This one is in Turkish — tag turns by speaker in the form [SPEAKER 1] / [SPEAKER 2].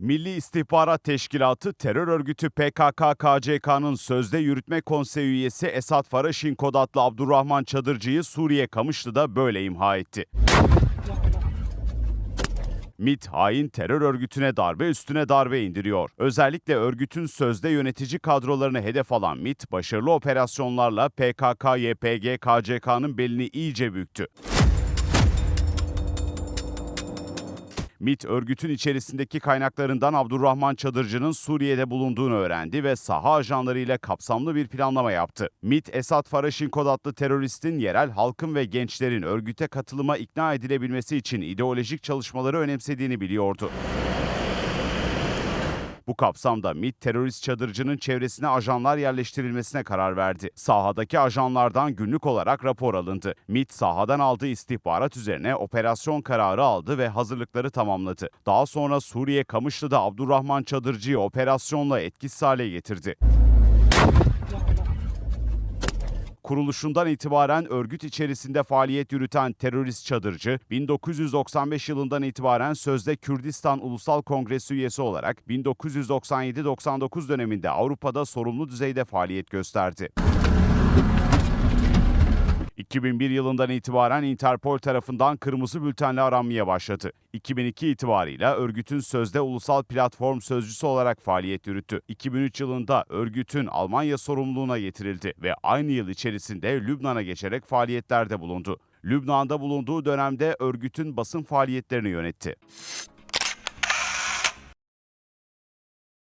[SPEAKER 1] Milli İstihbarat Teşkilatı terör örgütü PKK-KCK'nın sözde yürütme konseyi üyesi Esat Faraşin kod adlı Abdurrahman Çadırcı'yı Suriye Kamışlı'da böyle imha etti. MİT hain terör örgütüne darbe üstüne darbe indiriyor. Özellikle örgütün sözde yönetici kadrolarını hedef alan MİT başarılı operasyonlarla PKK, YPG, KCK'nın belini iyice büktü. MİT örgütün içerisindeki kaynaklarından Abdurrahman Çadırcı'nın Suriye'de bulunduğunu öğrendi ve saha ajanlarıyla kapsamlı bir planlama yaptı. MİT, Esat Faraşin kod adlı teröristin yerel halkın ve gençlerin örgüte katılıma ikna edilebilmesi için ideolojik çalışmaları önemsediğini biliyordu. Bu kapsamda MİT terörist çadırcının çevresine ajanlar yerleştirilmesine karar verdi. Sahadaki ajanlardan günlük olarak rapor alındı. MİT sahadan aldığı istihbarat üzerine operasyon kararı aldı ve hazırlıkları tamamladı. Daha sonra Suriye Kamışlı'da Abdurrahman Çadırcı'yı operasyonla etkisiz hale getirdi. Kuruluşundan itibaren örgüt içerisinde faaliyet yürüten terörist çadırcı, 1995 yılından itibaren sözde Kürdistan Ulusal Kongresi üyesi olarak 1997-99 döneminde Avrupa'da sorumlu düzeyde faaliyet gösterdi. 2001 yılından itibaren Interpol tarafından kırmızı bültenle aranmaya başladı. 2002 itibarıyla örgütün sözde ulusal platform sözcüsü olarak faaliyet yürüttü. 2003 yılında örgütün Almanya sorumluluğuna getirildi ve aynı yıl içerisinde Lübnan'a geçerek faaliyetlerde bulundu. Lübnan'da bulunduğu dönemde örgütün basın faaliyetlerini yönetti.